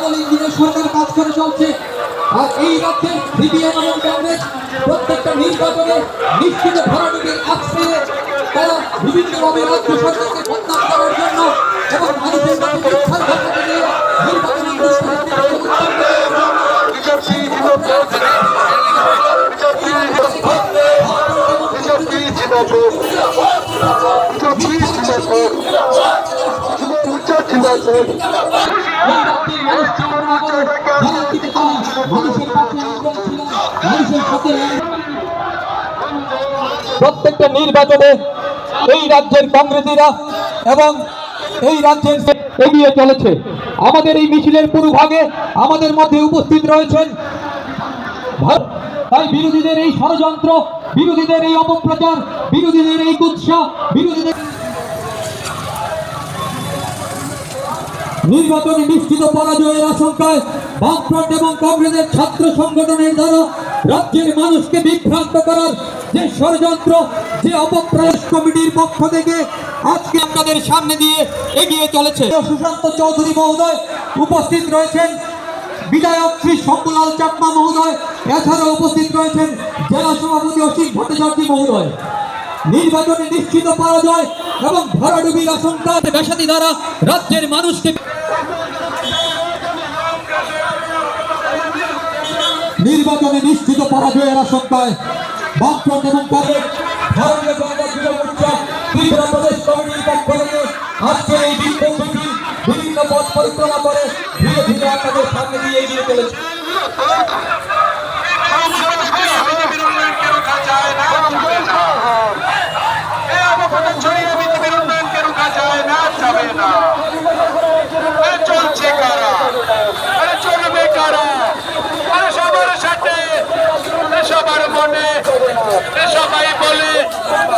সরকার কাজ করে চলছে আর এই রাজ্যে সিপিএম এবং কংগ্রেস প্রত্যেকটা নির্বাচনে নিশ্চিত ভরাডুবির আশ্রয়ে তারা বিভিন্নভাবে রাজ্য সরকারকে বদনাম করার জন্য এবং প্রত্যেকটা নির্বাচনে এই রাজ্যের কংগ্রেসীরা এবং এই রাজ্যের এগিয়ে চলেছে। আমাদের এই মিছিলের পূর্বভাগে আমাদের মধ্যে উপস্থিত রয়েছেন তাই বিরোধীদের এই ষড়যন্ত্র, বিরোধীদের এই অপপ্রচার, বিরোধীদের এই কুৎসা, বিরোধীদের নির্বাচনে নিশ্চিত পরাজয়ের আশঙ্কায় বামফ্রন্ট এবং কংগ্রেসের ছাত্র সংগঠনের দ্বারা রাজ্যের মানুষকে বিভ্রান্ত করার যে ষড়যন্ত্র, যে অপপ্রয়াস কমিটির পক্ষ থেকে আজকে আপনাদের সামনে দিয়ে এগিয়ে চলেছে। সুশান্ত চৌধুরী মহোদয় উপস্থিত রয়েছেন, বিধায়ক শ্রী শঙ্কুলাল চাকমা মহোদয়, এছাড়াও উপস্থিত রয়েছেন জেলা সভাপতি অসিত ভট্টাচার্য মহোদয়। নির্বাচনে নিশ্চিত পরাজয় এবং ভরাডুবির আশঙ্কা বেসাদি দ্বারা রাজ্যের মানুষকে নির্বাচনে নিশ্চিত পরাজয়ের আশঙ্কায় বামফ্রন্ট এবং কংগ্রেস ভারতীয় জনতা যুব মোর্চা ত্রিপুরা প্রদেশ কমিটির পক্ষ থেকে আজকে এই বিক্ষোভ মিছিল বিভিন্ন পথ পরিক্রমা করে ধীরে ধীরে আপনাদের সামনে দিয়ে এগিয়ে চলেছে।